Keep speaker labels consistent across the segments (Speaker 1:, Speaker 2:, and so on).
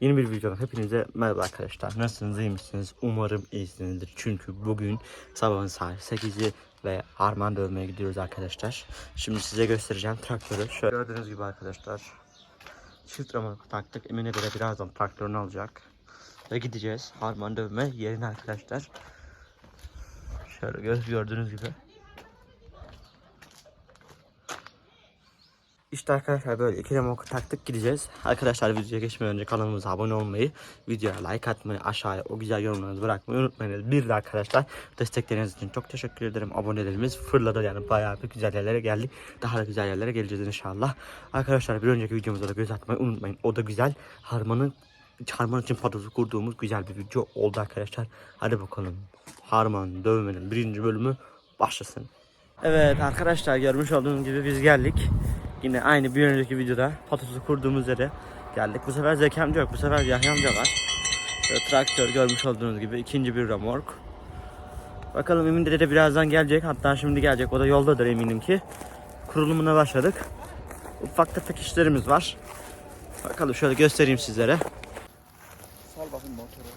Speaker 1: Yeni bir videodan hepinize merhaba arkadaşlar. Nasılsınız, iyi misiniz? Umarım iyisinizdir. Çünkü bugün sabahın saat 8'i ve harman dövmeye gidiyoruz arkadaşlar. Şimdi size göstereceğim traktörü. Şöyle gördüğünüz gibi arkadaşlar. Çift ramak taktık. Emine göre birazdan traktörünü alacak. Ve gideceğiz harman dövme yerine arkadaşlar. Şöyle gö- gördüğünüz gibi. İşte arkadaşlar böyle iki remorku taktık gideceğiz. Arkadaşlar videoya geçmeden önce kanalımıza abone olmayı, videoya like atmayı, aşağıya o güzel yorumlarınızı bırakmayı unutmayınız. Bir de arkadaşlar destekleriniz için çok teşekkür ederim. Abonelerimiz fırladı yani bayağı bir güzel yerlere geldik. Daha da güzel yerlere geleceğiz inşallah. Arkadaşlar bir önceki videomuza da göz atmayı unutmayın. O da güzel. Harmanın Harman için patosu kurduğumuz güzel bir video oldu arkadaşlar. Hadi bakalım. Harman dövmenin birinci bölümü başlasın. Evet arkadaşlar görmüş olduğunuz gibi biz geldik. Yine aynı bir önceki videoda patosu kurduğumuz yere geldik. Bu sefer Zeki amca yok. Bu sefer Yahya amca var. Böyle traktör görmüş olduğunuz gibi ikinci bir remork. Bakalım Emin dede de birazdan gelecek. Hatta şimdi gelecek. O da yoldadır eminim ki. Kurulumuna başladık. Ufak tefek işlerimiz var. Bakalım şöyle göstereyim sizlere.
Speaker 2: Sal bakayım motoru.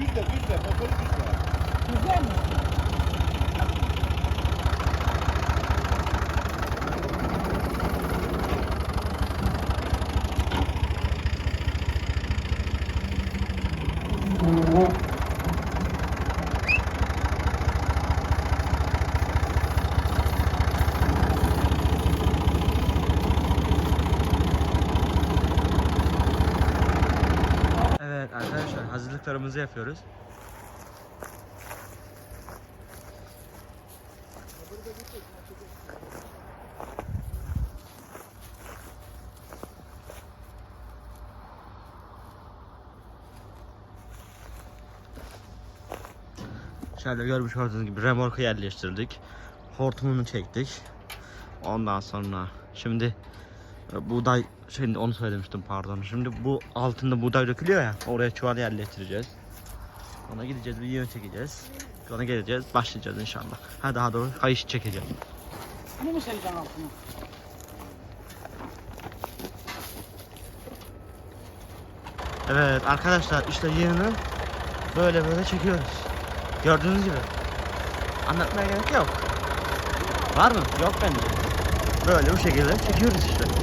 Speaker 2: Düzle düzle motoru düzle.
Speaker 1: Evet hazırlıklarımızı yapıyoruz. Şöyle görmüş olduğunuz gibi remorku yerleştirdik. Hortumunu çektik. Ondan sonra şimdi buğday şimdi onu söylemiştim pardon. Şimdi bu altında buğday dökülüyor ya oraya çuval yerleştireceğiz. Ona gideceğiz bir yön çekeceğiz. Sonra geleceğiz başlayacağız inşallah. Ha daha doğru kayış çekeceğim.
Speaker 2: Bunu mu sereceksin altına?
Speaker 1: Evet arkadaşlar işte yığını böyle böyle çekiyoruz. Gördüğünüz gibi. Anlatmaya gerek yok. Var mı? Yok bence. Böyle bu şekilde çekiyoruz işte.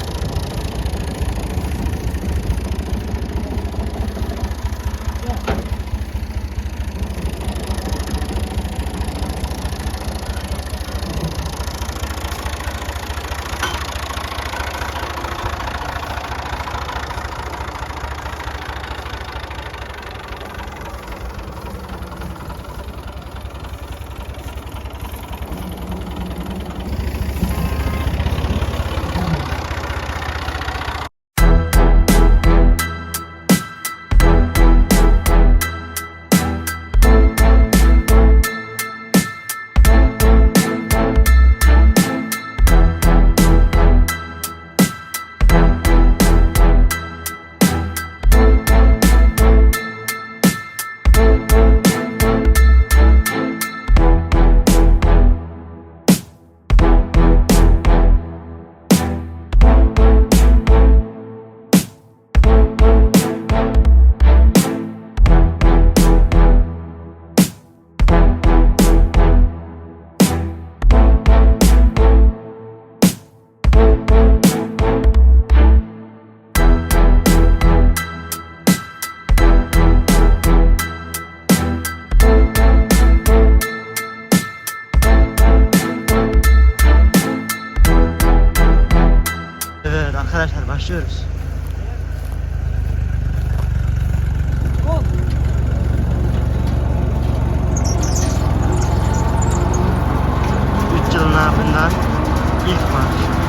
Speaker 1: Ильфа.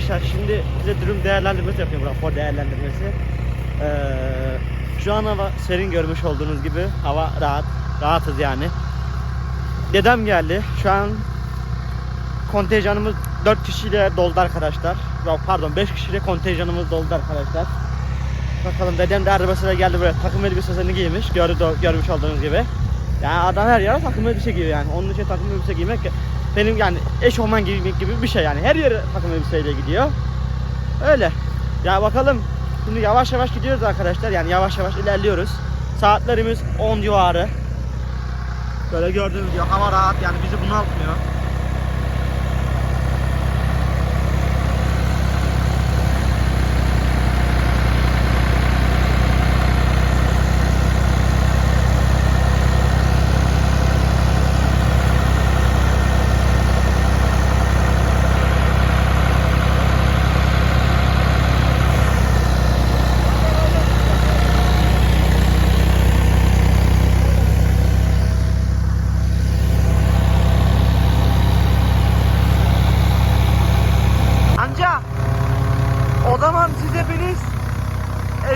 Speaker 1: Arkadaşlar şimdi size durum değerlendirmesi yapıyorum rapor değerlendirmesi. Ee, şu an hava serin görmüş olduğunuz gibi hava rahat rahatız yani. Dedem geldi. Şu an kontenjanımız 4 kişiyle doldu arkadaşlar. Pardon 5 kişiyle kontenjanımız doldu arkadaşlar. Bakalım dedem de arabasıyla geldi buraya takım elbisesini giymiş. Gördü, görmüş olduğunuz gibi. Yani adam her yere takım elbise giyiyor yani. Onun için takım elbise giymek benim yani eşofman giymek gibi bir şey yani. Her yere takım elbiseyle gidiyor. Öyle. Ya bakalım. Şimdi yavaş yavaş gidiyoruz arkadaşlar. Yani yavaş yavaş ilerliyoruz. Saatlerimiz 10 civarı. Böyle gördüğünüz gibi hava rahat yani bizi bunaltmıyor.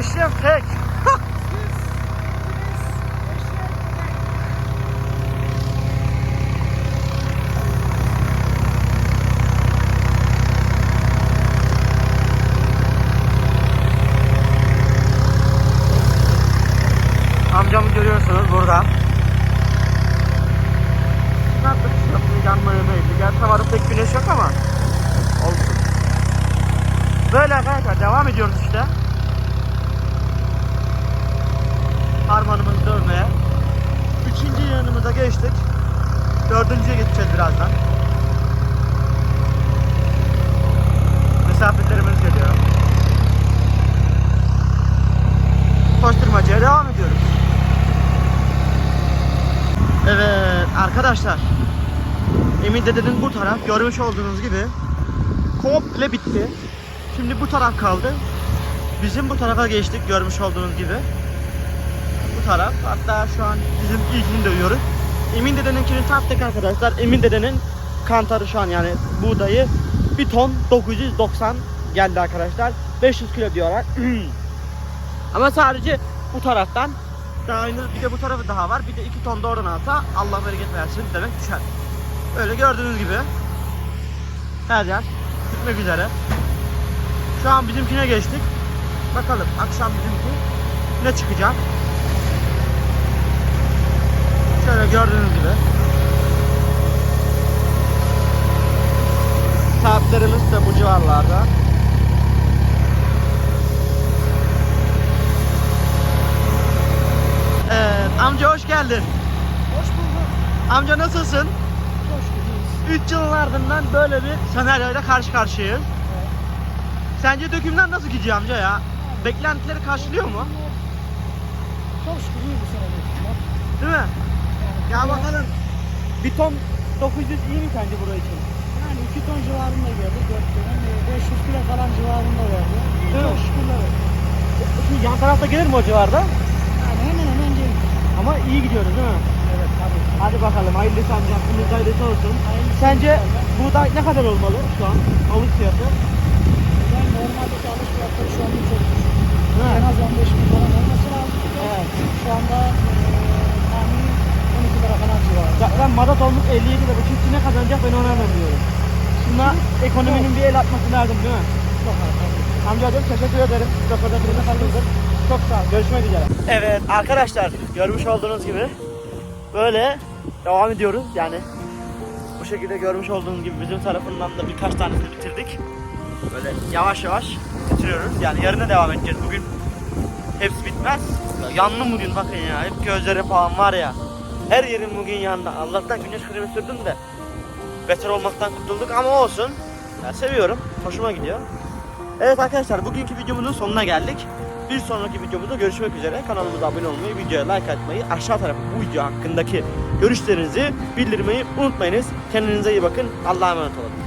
Speaker 1: Eşref tek. Amcamı görüyorsunuz burada. Yaptığı yanmaya meyilli. Gerçi havada pek güneş yok ama olsun. Böyle arkadaşlar devam ediyoruz işte. Harmanımızı dövmeye. Üçüncü yanımıza geçtik. Dördüncüye geçeceğiz birazdan. Misafirlerimiz geliyor. Koşturmacaya devam ediyoruz. Evet arkadaşlar. Emin dedenin bu taraf görmüş olduğunuz gibi komple bitti. Şimdi bu taraf kaldı. Bizim bu tarafa geçtik görmüş olduğunuz gibi. Bu taraf. Hatta şu an bizim ilkini dövüyoruz. Emin dedeninkini sattık arkadaşlar. Emin dedenin kantarı şu an yani buğdayı 1 ton 990 geldi arkadaşlar. 500 kilo diyorlar. Ama sadece bu taraftan daha henüz bir de bu tarafı daha var. Bir de 2 ton da oradan alsa Allah bereket versin demek düşer. Öyle gördüğünüz gibi her yer bitmek üzere. Şu an bizimkine geçtik. Bakalım akşam bizimki ne çıkacak. Şöyle gördüğünüz gibi. Saatlerimiz de bu civarlarda. Evet, amca hoş geldin.
Speaker 2: Hoş bulduk.
Speaker 1: Amca nasılsın?
Speaker 2: Hoş geldiniz.
Speaker 1: 3 yılın ardından böyle bir senaryoyla karşı karşıyayız. Sence dökümler nasıl gidiyor amca ya? Beklentileri karşılıyor mu?
Speaker 2: Çok şükür iyi bu sene dökümler.
Speaker 1: Değil mi?
Speaker 2: Yani,
Speaker 1: Ya bakalım. Bir ton 900 iyi mi sence burası için?
Speaker 2: Yani 2 ton civarında geldi. 4 ton. e, 500 kilo falan civarında verdi.
Speaker 1: Evet.
Speaker 2: Çok şükürler olsun.
Speaker 1: Şimdi yan tarafta gelir mi o civarda?
Speaker 2: Yani hemen hemen gelir.
Speaker 1: Ama iyi gidiyoruz değil mi?
Speaker 2: Tabii.
Speaker 1: Hadi bakalım hayırlısı amca. Hakkımızda hayırlısı olsun.
Speaker 2: Hayırlısı
Speaker 1: Sence
Speaker 2: inşallah.
Speaker 1: buğday ne kadar olmalı şu an? Alık fiyatı?
Speaker 2: Ben normaldeki alış fiyatları şu anda çok düşük. En az 15 bin falan olması lazım.
Speaker 1: Evet.
Speaker 2: Şu anda e, tahmini 12 lira falan civarı.
Speaker 1: Zaten mazot olmuş 57 lira. Çiftçi ne kazanacak ben onu hemen diyorum. Şuna ekonominin bir el atması lazım değil mi?
Speaker 2: Çok tabii.
Speaker 1: Amcacığım teşekkür ederim. Röportajınıza katıldım. Çok sağ ol. Görüşmek üzere. Evet arkadaşlar görmüş olduğunuz gibi böyle devam ediyoruz. Yani bu şekilde görmüş olduğunuz gibi bizim tarafından da birkaç tanesini bitirdik. Böyle yavaş yavaş bitiriyoruz. Yani yarına devam edeceğiz. Bugün hepsi bitmez. Ya yandım bugün bakın ya. Hep gözleri falan var ya. Her yerim bugün yandı. Allah'tan güneş kremi sürdüm de beter olmaktan kurtulduk ama olsun. Ya seviyorum. Hoşuma gidiyor. Evet arkadaşlar bugünkü videomuzun sonuna geldik. Bir sonraki videomuzda görüşmek üzere. Kanalımıza abone olmayı, videoya like atmayı, aşağı tarafa bu video hakkındaki görüşlerinizi bildirmeyi unutmayınız. Kendinize iyi bakın. Allah'a emanet olun.